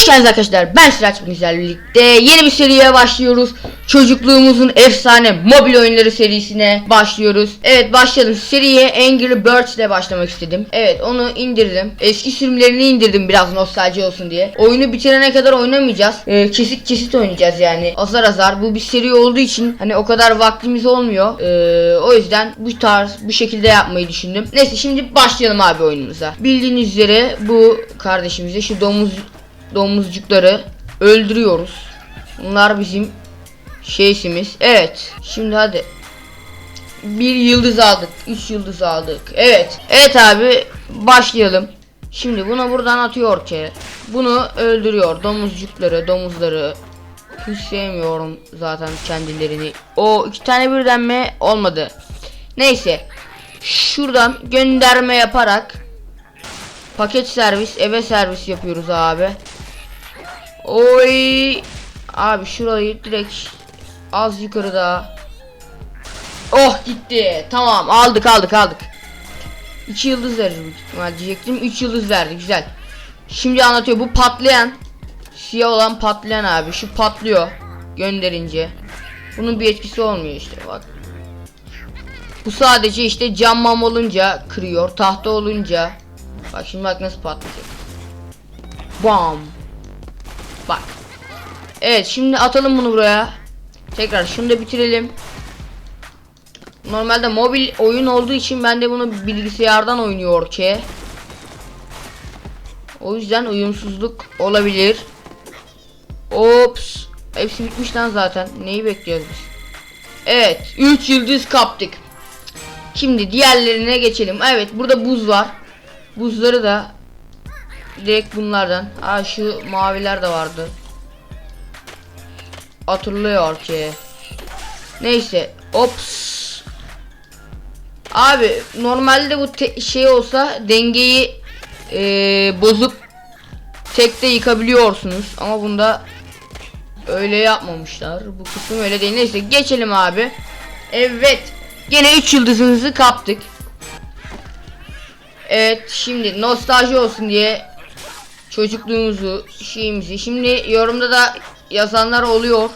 Hoş geldiniz arkadaşlar. Ben Sıraç sizlerle birlikte yeni bir seriye başlıyoruz. Çocukluğumuzun efsane mobil oyunları serisine başlıyoruz. Evet başlayalım. Seriye Angry Birds ile başlamak istedim. Evet onu indirdim. Eski sürümlerini indirdim biraz nostalji olsun diye. Oyunu bitirene kadar oynamayacağız. Ee, kesit kesit oynayacağız yani. Azar azar. Bu bir seri olduğu için hani o kadar vaktimiz olmuyor. Ee, o yüzden bu tarz bu şekilde yapmayı düşündüm. Neyse şimdi başlayalım abi oyunumuza. Bildiğiniz üzere bu kardeşimize şu domuz domuzcukları öldürüyoruz. Bunlar bizim şeysimiz. Evet. Şimdi hadi. Bir yıldız aldık. Üç yıldız aldık. Evet. Evet abi. Başlayalım. Şimdi bunu buradan atıyor ki. Bunu öldürüyor. Domuzcukları, domuzları. Hiç sevmiyorum zaten kendilerini. O iki tane birden mi? Olmadı. Neyse. Şuradan gönderme yaparak paket servis, eve servis yapıyoruz abi. Oy. Abi şurayı direkt az yukarı daha. Oh gitti. Tamam aldık aldık aldık. 2 yıldız verir büyük ihtimal diyecektim. 3 yıldız verdi güzel. Şimdi anlatıyor bu patlayan siyah olan patlayan abi şu patlıyor gönderince. Bunun bir etkisi olmuyor işte bak. Bu sadece işte cam mam olunca kırıyor. Tahta olunca. Bak şimdi bak nasıl patlayacak. Bam. Bak. Evet şimdi atalım bunu buraya. Tekrar şunu da bitirelim. Normalde mobil oyun olduğu için ben de bunu bilgisayardan oynuyor ki. O yüzden uyumsuzluk olabilir. Ops. Hepsi bitmiş lan zaten. Neyi bekliyoruz? Evet. 3 yıldız kaptık. Şimdi diğerlerine geçelim. Evet burada buz var. Buzları da direkt bunlardan. Aa şu maviler de vardı. Hatırlıyor ki. Neyse. Ops. Abi normalde bu şey olsa dengeyi eee, bozup tekte yıkabiliyorsunuz ama bunda öyle yapmamışlar. Bu kısım öyle değil. Neyse geçelim abi. Evet. Gene 3 yıldızınızı kaptık. Evet şimdi nostalji olsun diye çocukluğumuzu şeyimizi şimdi yorumda da yazanlar oluyor.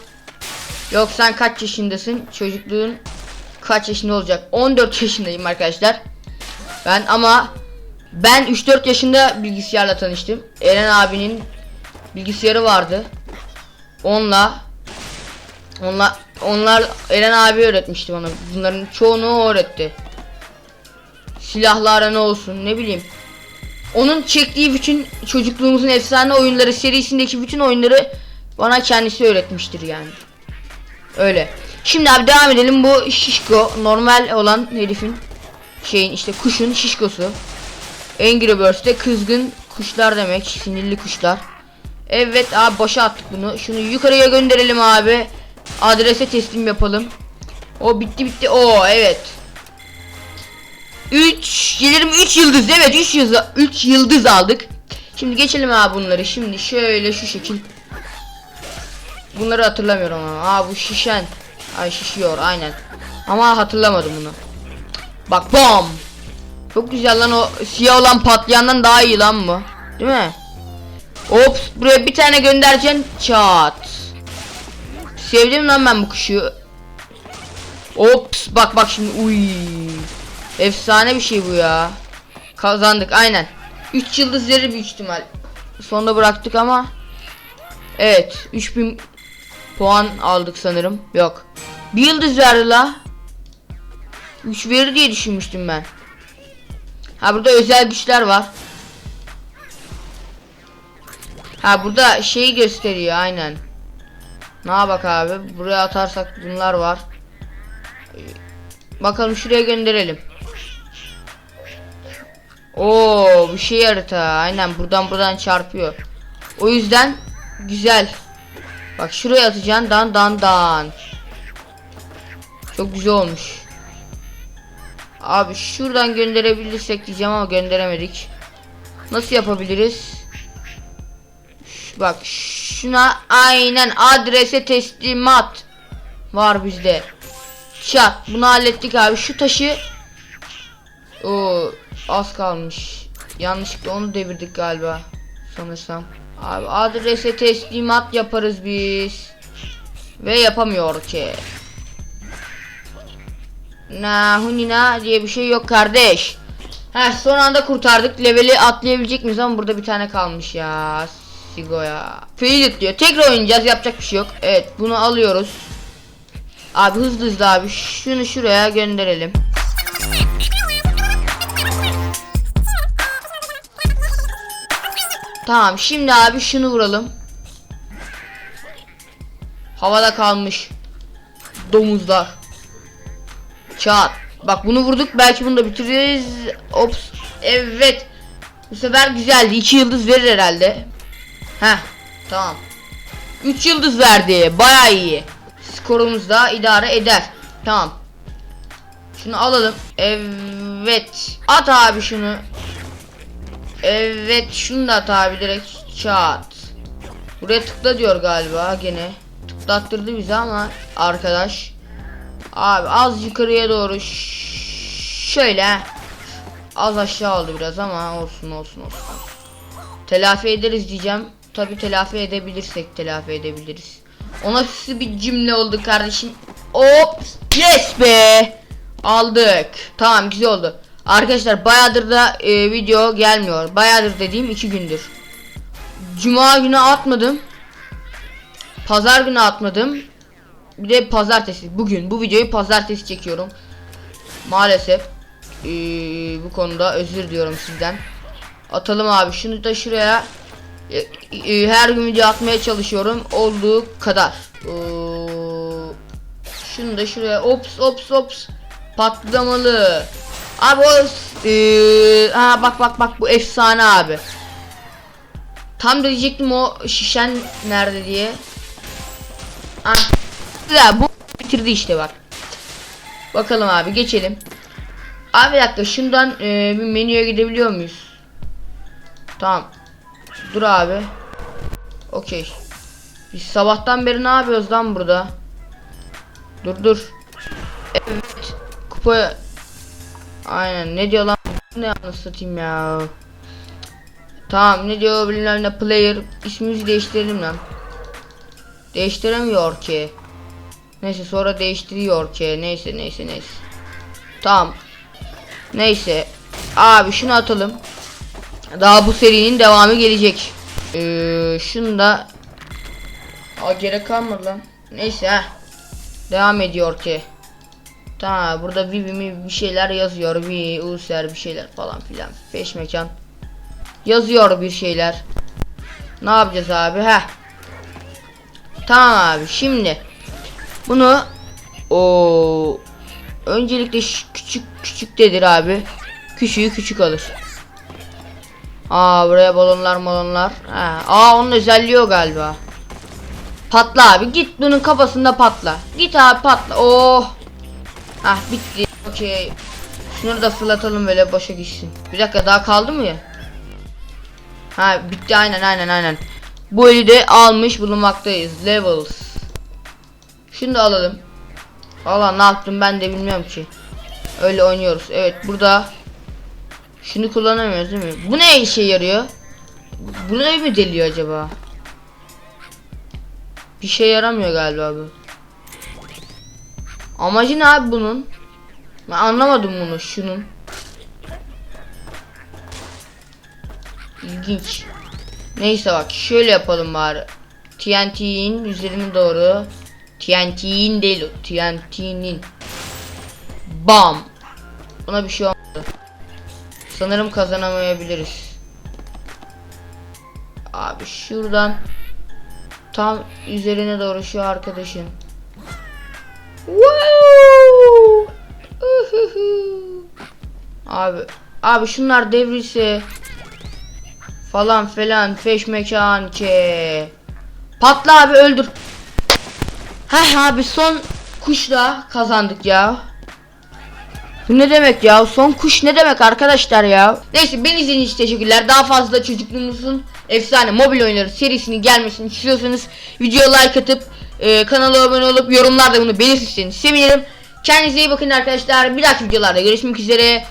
Yok sen kaç yaşındasın? Çocukluğun kaç yaşında olacak? 14 yaşındayım arkadaşlar. Ben ama ben 3-4 yaşında bilgisayarla tanıştım. Eren abinin bilgisayarı vardı. Onunla onla onlar Eren abi öğretmişti bana. Bunların çoğunu o öğretti. Silahlara ne olsun ne bileyim. Onun çektiği bütün çocukluğumuzun efsane oyunları serisindeki bütün oyunları bana kendisi öğretmiştir yani. Öyle. Şimdi abi devam edelim bu şişko normal olan herifin şeyin işte kuşun şişkosu. Angry Birds'te kızgın kuşlar demek sinirli kuşlar. Evet abi boşa attık bunu. Şunu yukarıya gönderelim abi. Adrese teslim yapalım. O bitti bitti. O evet. 3 gelirim 3 yıldız evet 3 yıldız 3 yıldız aldık. Şimdi geçelim abi bunları. Şimdi şöyle şu şekil. Bunları hatırlamıyorum ama. Aa bu şişen. Ay şişiyor aynen. Ama hatırlamadım bunu. Bak bom. Çok güzel lan o siyah olan patlayandan daha iyi lan bu. Değil mi? Ops buraya bir tane göndereceksin. Çat. Sevdim lan ben bu kuşu. Ops bak bak şimdi uy. Efsane bir şey bu ya. Kazandık aynen. 3 yıldız verir büyük ihtimal. Sonda bıraktık ama. Evet 3000 puan aldık sanırım. Yok. Bir yıldız verdi la. 3 verir diye düşünmüştüm ben. Ha burada özel güçler var. Ha burada şeyi gösteriyor aynen. Ne bak abi buraya atarsak bunlar var. Bakalım şuraya gönderelim. Oo bu şey harita aynen buradan buradan çarpıyor. O yüzden güzel. Bak şuraya atacaksın dan dan dan. Çok güzel olmuş. Abi şuradan gönderebilirsek diyeceğim ama gönderemedik. Nasıl yapabiliriz? Bak şuna aynen adrese teslimat var bizde. Çat bunu hallettik abi. Şu taşı o az kalmış. Yanlışlıkla onu devirdik galiba. Sanırsam. Abi adrese teslimat yaparız biz. Ve yapamıyor ki. Na hunina diye bir şey yok kardeş. Ha son anda kurtardık. Leveli atlayabilecek miyiz ama burada bir tane kalmış ya. Sigo ya. Failed diyor. Tekrar oynayacağız. Yapacak bir şey yok. Evet bunu alıyoruz. Abi hızlı hızlı abi. Şunu şuraya gönderelim. Tamam şimdi abi şunu vuralım. Havada kalmış. Domuzlar. Çat. Bak bunu vurduk belki bunu da bitiririz. Ops. Evet. Bu sefer güzeldi. 2 yıldız verir herhalde. Heh. Tamam. 3 yıldız verdi. Baya iyi. Skorumuz da idare eder. Tamam. Şunu alalım. Evet. At abi şunu. Evet şunu da at abi direkt çat. Buraya tıkla diyor galiba gene. Tıklattırdı bizi ama arkadaş. Abi az yukarıya doğru şöyle. Az aşağı oldu biraz ama olsun olsun olsun. Telafi ederiz diyeceğim. Tabi telafi edebilirsek telafi edebiliriz. O nasıl bir cümle oldu kardeşim? Hop! Yes be! Aldık. Tamam güzel oldu. Arkadaşlar bayağıdır da e, video gelmiyor. Bayağıdır dediğim iki gündür. Cuma günü atmadım. Pazar günü atmadım. Bir de pazartesi. Bugün bu videoyu pazartesi çekiyorum. Maalesef. e, bu konuda özür diliyorum sizden. Atalım abi. Şunu da şuraya. E, e, her gün video atmaya çalışıyorum. Olduğu kadar. Oo, şunu da şuraya. Ops ops ops. Patlamalı. Abi o eee, ha bak bak bak bu efsane abi. Tam diyecektim o şişen nerede diye. Ah. Ya bu bitirdi işte bak. Bakalım abi geçelim. Abi dakika şundan eee, bir menüye gidebiliyor muyuz? Tamam. Dur abi. Okey. Biz sabahtan beri ne yapıyoruz lan burada? Dur dur. Evet. Kupa Aynen ne diyor lan ne anasını satayım ya. Tamam ne diyor bilmem ne player ismimizi değiştirelim lan. Değiştiremiyor ki. Neyse sonra değiştiriyor ki. Neyse neyse neyse. Tamam. Neyse. Abi şunu atalım. Daha bu serinin devamı gelecek. Ee, şunu da Aa, gerek kalmadı lan. Neyse ha. Devam ediyor ki. Tamam burada Vivi bir şeyler yazıyor. Vi, User bir şeyler falan filan. Peş mekan. Yazıyor bir şeyler. Ne yapacağız abi? Heh. Tamam abi şimdi. Bunu o öncelikle küçük küçük dedir abi. Küçüğü küçük alır. Aa buraya balonlar balonlar. Ha. Aa onun özelliği o galiba. Patla abi git bunun kafasında patla. Git abi patla. Oh. Ah bitti. Okey. Şunları da fırlatalım böyle boşa gitsin. Bir dakika daha kaldı mı ya? Ha bitti aynen aynen aynen. Bu eli de almış bulunmaktayız. Levels. Şunu da alalım. Allah ne yaptım ben de bilmiyorum ki. Öyle oynuyoruz. Evet burada şunu kullanamıyoruz değil mi? Bu ne işe yarıyor? Bu ne mi deliyor acaba? Bir şey yaramıyor galiba bu. Amacı ne abi bunun? Ben anlamadım bunu şunun. İlginç. Neyse bak şöyle yapalım bari. TNT'nin üzerine doğru. TNT'nin değil o. TNT'nin. Bam. Buna bir şey olmadı. Sanırım kazanamayabiliriz. Abi şuradan tam üzerine doğru şu arkadaşın. Wow! Abi abi şunlar devrilse falan filan feş mekan ke. Patla abi öldür. Heh abi son kuşla kazandık ya. Bu ne demek ya? Son kuş ne demek arkadaşlar ya? Neyse beni izlediğiniz için teşekkürler. Daha fazla çocukluğunuzun efsane mobil oyunları serisini gelmesini istiyorsanız videoya like atıp e, kanala abone olup yorumlarda bunu belirtirseniz sevinirim. Kendinize iyi bakın arkadaşlar. Bir dahaki videolarda görüşmek üzere.